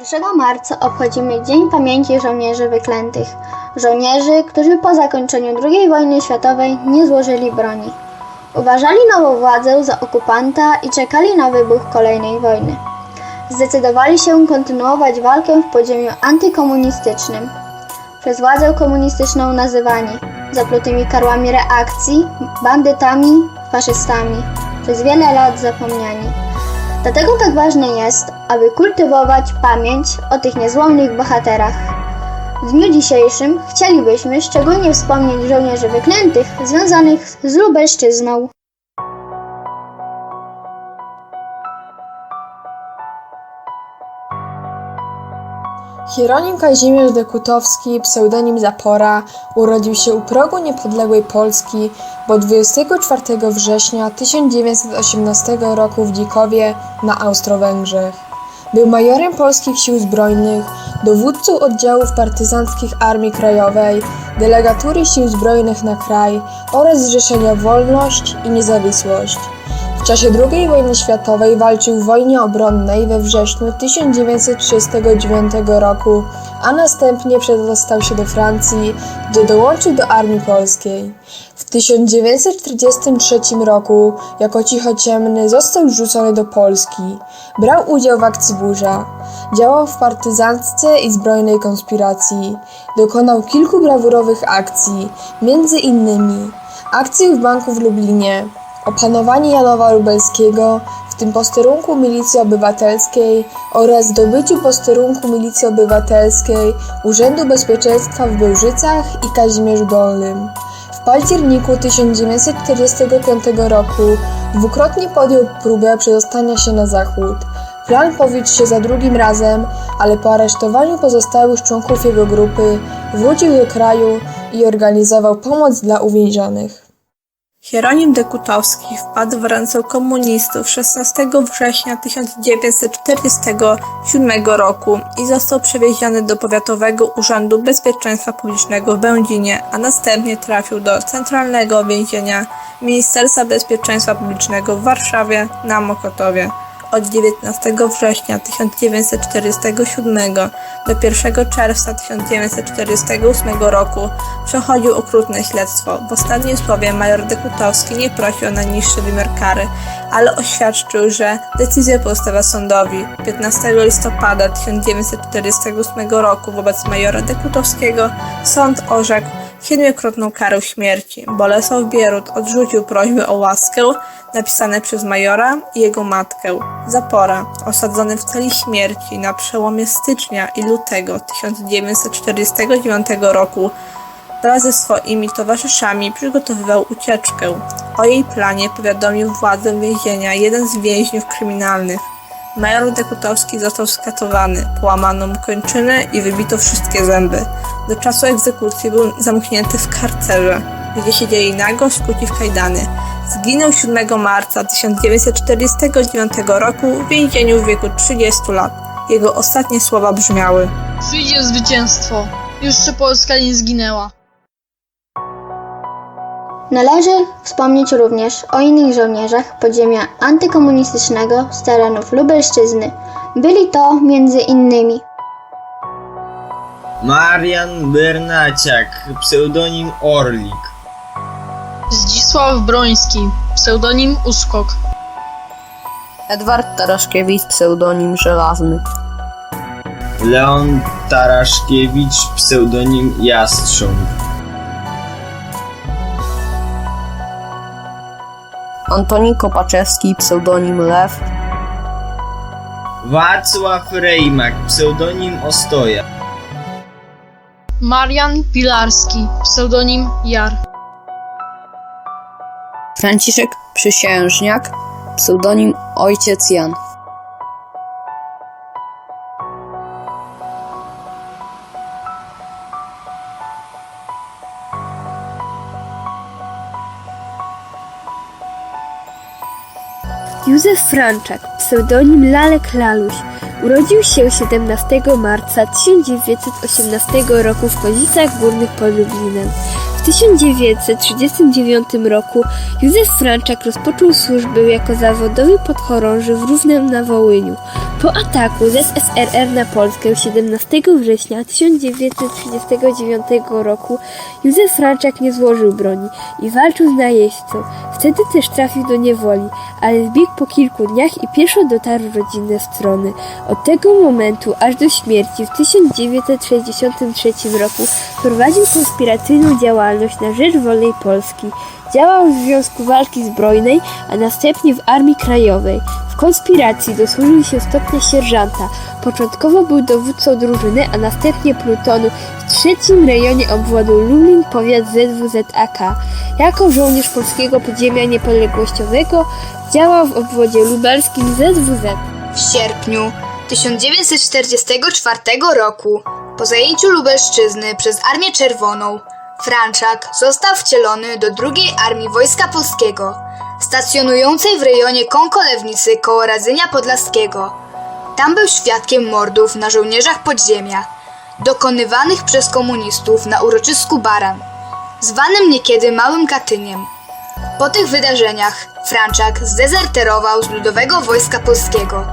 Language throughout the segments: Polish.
1 marca obchodzimy Dzień Pamięci Żołnierzy Wyklętych. Żołnierzy, którzy po zakończeniu II wojny światowej nie złożyli broni. Uważali nową władzę za okupanta i czekali na wybuch kolejnej wojny. Zdecydowali się kontynuować walkę w podziemiu antykomunistycznym. Przez władzę komunistyczną nazywani zaplutymi karłami reakcji, bandytami, faszystami, przez wiele lat zapomniani. Dlatego tak ważne jest, aby kultywować pamięć o tych niezłomnych bohaterach. W dniu dzisiejszym chcielibyśmy szczególnie wspomnieć żołnierzy wyklętych związanych z Lubelszczyzną. Hieronim Kazimierz Dekutowski, pseudonim Zapora, urodził się u progu niepodległej Polski, bo 24 września 1918 roku w Dzikowie na Austro-Węgrzech. Był majorem polskich sił zbrojnych, dowódcą oddziałów partyzanckich Armii Krajowej, delegatury sił zbrojnych na kraj oraz Zrzeszenia Wolność i Niezawisłość. W czasie II wojny światowej walczył w wojnie obronnej we wrześniu 1939 roku, a następnie przedostał się do Francji, gdzie dołączył do Armii Polskiej. W 1943 roku, jako cichociemny, został rzucony do Polski. Brał udział w akcji Burza. Działał w partyzantce i zbrojnej konspiracji. Dokonał kilku brawurowych akcji, między innymi akcji w banku w Lublinie, opanowanie Janowa Lubelskiego, tym posterunku Milicji Obywatelskiej oraz zdobyciu posterunku Milicji Obywatelskiej Urzędu Bezpieczeństwa w Bełżycach i Kazimierzu Dolnym. W październiku 1945 roku dwukrotnie podjął próbę przedostania się na zachód. Plan powiódł się za drugim razem, ale po aresztowaniu pozostałych członków jego grupy wrócił do kraju i organizował pomoc dla uwięzionych. Hieronim Dekutowski wpadł w ręce komunistów 16 września 1947 roku i został przewieziony do Powiatowego Urzędu Bezpieczeństwa Publicznego w Będzinie, a następnie trafił do Centralnego Więzienia Ministerstwa Bezpieczeństwa Publicznego w Warszawie na Mokotowie. Od 19 września 1947 do 1 czerwca 1948 roku przechodził okrutne śledztwo. W ostatnim słowie major Dekutowski nie prosił o najniższy wymiar kary, ale oświadczył, że decyzję postawia sądowi. 15 listopada 1948 roku wobec majora Dekutowskiego sąd orzekł siedmiokrotną karę śmierci. Bolesław Bierut odrzucił prośbę o łaskę napisane przez majora i jego matkę. Zapora, osadzony w celi śmierci na przełomie stycznia i lutego 1949 roku, wraz ze swoimi towarzyszami przygotowywał ucieczkę. O jej planie powiadomił władze więzienia jeden z więźniów kryminalnych. Major Dekutowski został skatowany, połamano mu kończyny i wybito wszystkie zęby. Do czasu egzekucji był zamknięty w karcerze, gdzie siedzieli nago skuci w kajdany. Zginął 7 marca 1949 roku w więzieniu w wieku 30 lat. Jego ostatnie słowa brzmiały Przyjdzie zwycięstwo. Jeszcze Polska nie zginęła. Należy wspomnieć również o innych żołnierzach podziemia antykomunistycznego z terenów Lubelszczyzny. Byli to między innymi Marian Bernaciak, pseudonim Orlik. Zdzisław Broński, pseudonim Uskok. Edward Taraszkiewicz, pseudonim Żelazny. Leon Taraszkiewicz, pseudonim Jastrząb. Antoni Kopaczewski, pseudonim Lew. Wacław Rejmak, pseudonim Ostoja. Marian Pilarski, pseudonim Jar. Franciszek Przysiężniak, pseudonim Ojciec Jan. Józef Franczak, pseudonim Lalek Laluś, urodził się 17 marca 1918 roku w Kozicach Górnych pod Lublinem. W 1939 roku Józef Franczak rozpoczął służbę jako zawodowy podchorąży w Równem na Wołyniu. Po ataku z SSRR na Polskę 17 września 1939 roku Józef Franczak nie złożył broni i walczył z najeźdźcą. Wtedy też trafił do niewoli, ale zbiegł po kilku dniach i pieszo dotarł w rodzinne strony. Od tego momentu aż do śmierci w 1963 roku prowadził konspiracyjną działalność na rzecz wolnej Polski. Działał w Związku Walki Zbrojnej, a następnie w Armii Krajowej. W konspiracji dosłużył się stopnia sierżanta. Początkowo był dowódcą drużyny, a następnie plutonu w trzecim rejonie obwodu Lublin, powiat ZWZAK. Jako żołnierz polskiego podziemia niepodległościowego działał w obwodzie lubelskim ZWZ. W sierpniu 1944 roku, po zajęciu Lubelszczyzny przez Armię Czerwoną, Franczak został wcielony do II Armii Wojska Polskiego, stacjonującej w rejonie Kąkolewnicy koło Radzenia Podlaskiego. Tam był świadkiem mordów na żołnierzach podziemia, dokonywanych przez komunistów na uroczysku Baran, zwanym niekiedy Małym Katyniem. Po tych wydarzeniach Franczak zdezerterował z Ludowego Wojska Polskiego.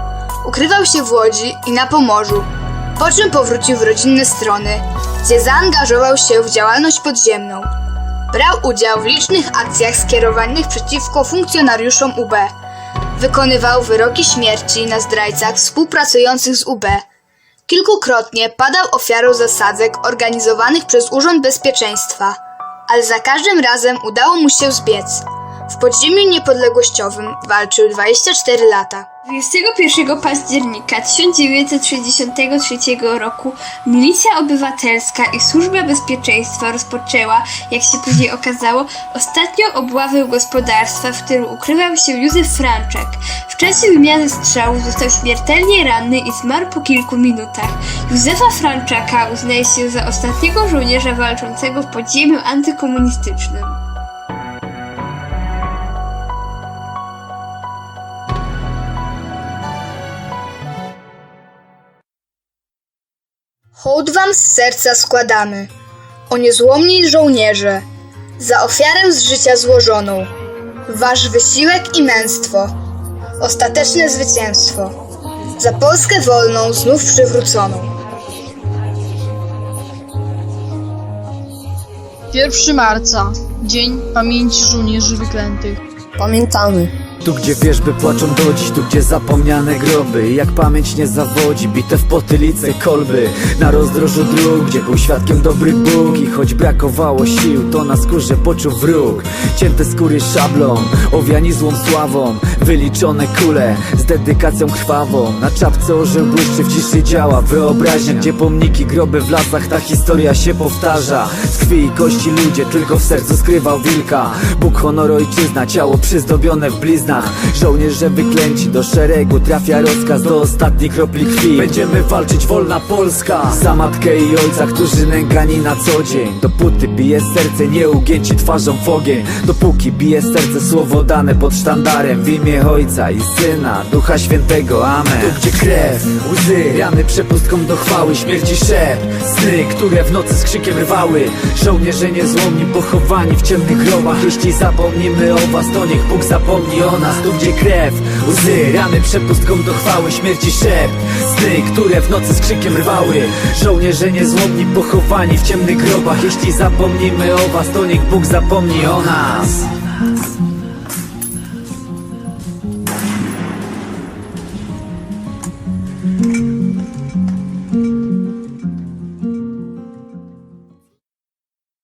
Ukrywał się w Łodzi i na Pomorzu, po czym powrócił w rodzinne strony, gdzie zaangażował się w działalność podziemną. Brał udział w licznych akcjach skierowanych przeciwko funkcjonariuszom UB. Wykonywał wyroki śmierci na zdrajcach współpracujących z UB. Kilkukrotnie padał ofiarą zasadzek organizowanych przez Urząd Bezpieczeństwa, ale za każdym razem udało mu się zbiec. W podziemiu niepodległościowym walczył 24 lata. 21 października 1963 roku Milicja Obywatelska i Służba Bezpieczeństwa rozpoczęła, jak się później okazało, ostatnią obławę gospodarstwa, w którym ukrywał się Józef Franczak. W czasie wymiany strzałów został śmiertelnie ranny i zmarł po kilku minutach. Józefa Franczaka uznaje się za ostatniego żołnierza walczącego w podziemiu antykomunistycznym. Hołd wam z serca składamy, o niezłomni żołnierze, za ofiarę z życia złożoną, wasz wysiłek i męstwo, ostateczne zwycięstwo, za Polskę wolną znów przywróconą. 1 marca, Dzień Pamięci Żołnierzy Wyklętych. Pamiętamy. Tu gdzie wierzby płaczą do dziś, tu gdzie zapomniane groby. Jak pamięć nie zawodzi, bite w potylice kolby. Na rozdrożu dróg, gdzie był świadkiem dobry Bóg. I choć brakowało sił, to na skórze poczuł wróg. Cięte skóry szablą, owiani złą sławą. Wyliczone kule, z dedykacją krwawą. Na czapce orzeł błyszczy, w ciszy działa wyobraźnia. Gdzie pomniki, groby w lasach, ta historia się powtarza. Z krwi i kości ludzie, tylko w sercu skrywał wilka. Bóg, honor, ojczyzna, ciało przyzdobione w bliznach Żołnierze wyklęci, do szeregu trafia rozkaz Do ostatniej kropli krwi. Będziemy walczyć, wolna Polska. Za matkę i ojca, którzy nękani na co dzień. Dopóty bije serce, nieugięci twarzą w ogień. Dopóki bije serce, słowo dane pod sztandarem. W imię Ojca i Syna, Ducha Świętego, Amen. Tu gdzie krew, łzy, rany przepustką do chwały Śmierci szept, sny, które w nocy z krzykiem rwały. Żołnierze niezłomni, pochowani w ciemnych grobach Jeśli zapomnimy o was, to niech Bóg zapomni nas Tu gdzie krew, łzy, rany przepustką do chwały Śmierci szept, sny, które w nocy z krzykiem rwały. Żołnierze niezłomni, pochowani w ciemnych grobach. Jeśli zapomnimy o was, to niech Bóg zapomni o nas